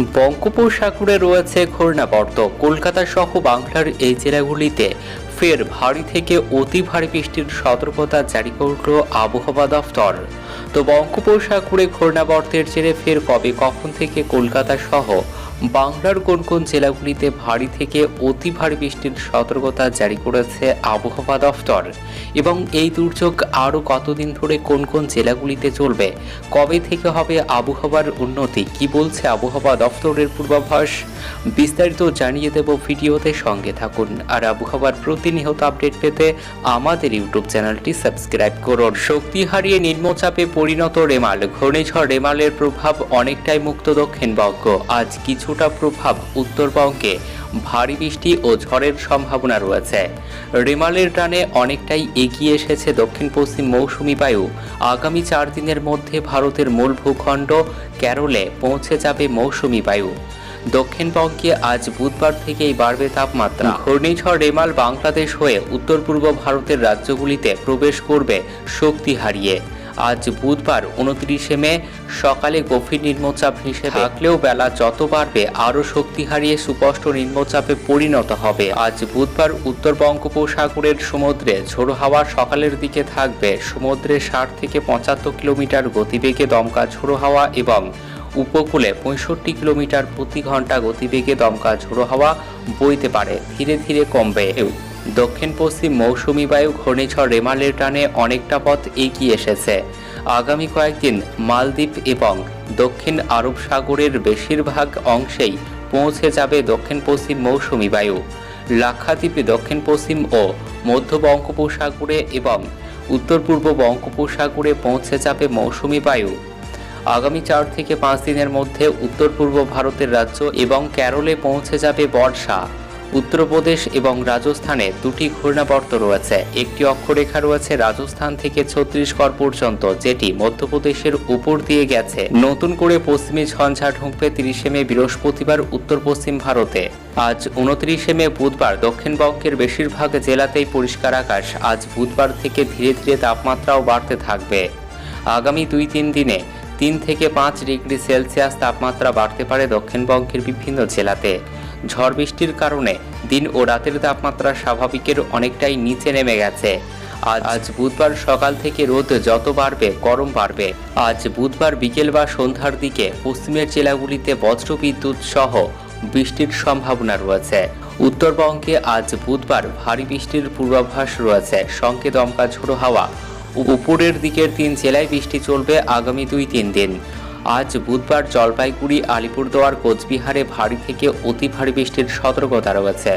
বঙ্গোপসাগরে রয়েছে ঘূর্ণাবর্ত। কলকাতা সহ বাংলার এই জেলাগুলিতে ফের ভারী থেকে অতি ভারী বৃষ্টির সতর্কতা জারি করল আবহাওয়া দফতর। তো বঙ্গোপসাগরে ঘূর্ণাবর্তের জেরে ফের কবে, কখন থেকে কলকাতা সহ বাংলার কোন কোন জেলাগুলিতে ভারী থেকে অতি ভারী বৃষ্টির সতর্কতা জারি করেছে আবহাওয়া দফতর? এবং এই দুর্যোগ আরও কতদিন ধরে কোন কোন জেলাগুলিতে চলবে? কবে থেকে হবে আবহাওয়ার উন্নতি? কি বলছে আবহাওয়া দফতরের পূর্বাভাস? বিস্তারিত জানিয়ে দেব ভিডিওতে সঙ্গে থাকুন। আর আবহাওয়ার প্রতিনিয়ত আপডেট পেতে আমাদের ইউটিউব চ্যানেলটি সাবস্ক্রাইব করুন। শক্তি হারিয়ে নিম্নচাপে পরিণত রেমাল। ঘূর্ণিঝড় রেমালের প্রভাব অনেকটাই মুক্ত দক্ষিণবঙ্গ। আজ কিছুটা প্রভাব উত্তরবঙ্গে ভারী বৃষ্টি ও ঝড়ের সম্ভাবনা রয়েছে। রেমালের টানে অনেকটাই এগিয়ে এসেছে দক্ষিণ পশ্চিম মৌসুমি বায়ু। আগামী চার দিনের মধ্যে ভারতের মূল ভূখণ্ড কেরলে পৌঁছে যাবে মৌসুমি বায়ু। দক্ষিণবঙ্গে আজ বুধবার থেকেই বাড়বে তাপমাত্রা। ঘূর্ণিঝড় রেমাল বাংলাদেশ হয়ে উত্তর পূর্ব ভারতের রাজ্যগুলিতে প্রবেশ করবে শক্তি হারিয়ে। আজ বুধবার উনত্রিশে মে, সকালে গভীর নিম্নচাপ হিসেবে থাকলেও বেলা যত বাড়বে, আরও শক্তি হারিয়ে সুস্পষ্ট নিম্নচাপে পরিণত হবে। আজ বুধবার উত্তর বঙ্গোপসাগরের সমুদ্রে ঝোড়ো হাওয়া সকালের দিকে থাকবে। সমুদ্রে ষাট থেকে পঁচাত্তর কিলোমিটার গতিবেগে দমকা ঝোড়ো হাওয়া এবং উপকূলে পঁয়ষট্টি কিলোমিটার প্রতি ঘণ্টা গতিবেগে দমকা ঝোড়ো হাওয়া বইতে পারে। ধীরে ধীরে কমবে। দক্ষিণ পশ্চিম মৌসুমি বায়ু ঘূর্ণিঝড় রেমালের টানে অনেকটা পথ এগিয়ে এসেছে। আগামী কয়েকদিন মালদ্বীপ এবং দক্ষিণ আরব সাগরের বেশিরভাগ অংশেই পৌঁছে যাবে দক্ষিণ পশ্চিম মৌসুমি বায়ু। লাক্ষাদ্বীপে দক্ষিণ পশ্চিম ও মধ্য বঙ্গোপসাগরে এবং উত্তর পূর্ব বঙ্গোপসাগরে পৌঁছে যাবে মৌসুমি বায়ু। আগামী চার থেকে পাঁচ দিনের মধ্যে উত্তর পূর্ব ভারতের রাজ্য এবং কেরলে পৌঁছে যাবে বর্ষা। উত্তরপ্রদেশ এবং রাজস্থানে দুটি ঘূর্ণাবর্ত রয়েছে। একটি অক্ষরেখা রয়েছে রাজস্থান থেকে ছত্তিশগড় পর্যন্ত, যেটি মধ্যপ্রদেশের উপর দিয়ে গেছে। নতুন করে পশ্চিমী ঝঞ্ঝা ঢুকবে তিরিশে মে বৃহস্পতিবার উত্তর পশ্চিম ভারতে। আজ উনত্রিশে মে বুধবার দক্ষিণবঙ্গের বেশিরভাগ জেলাতেই পরিষ্কার আকাশ। আজ বুধবার থেকে ধীরে ধীরে তাপমাত্রাও বাড়তে থাকবে। আগামী দুই তিন দিনে তিন থেকে পাঁচ ডিগ্রি সেলসিয়াস তাপমাত্রা বাড়তে পারে দক্ষিণবঙ্গের বিভিন্ন জেলাতে। ঝড় বৃষ্টির কারণে দিন ও রাতের তাপমাত্রা স্বাভাবিকের অনেকটাই নিচে নেমে গেছে। আজ আজ বুধবার সকাল থেকে রোদ যত বাড়বে, গরম বাড়বে। আজ বুধবার বিকেল বা সন্ধ্যার দিকে পশ্চিমের জেলাগুলিতে বজ্রবিদ্যুৎ সহ বৃষ্টির সম্ভাবনা রয়েছে। উত্তরবঙ্গে আজ বুধবার ভারী বৃষ্টির পূর্বাভাস রয়েছে। সঙ্গে দমকা ঝোড়ো হাওয়া। উপরের দিকের তিন জেলায় বৃষ্টি চলবে আগামী দুই তিন দিন। আজ বুধবার জলপাইগুড়ি আলিপুরদুয়ার কোচবিহারে ভারী থেকে অতি ভারী বৃষ্টির সতর্কতা রয়েছে।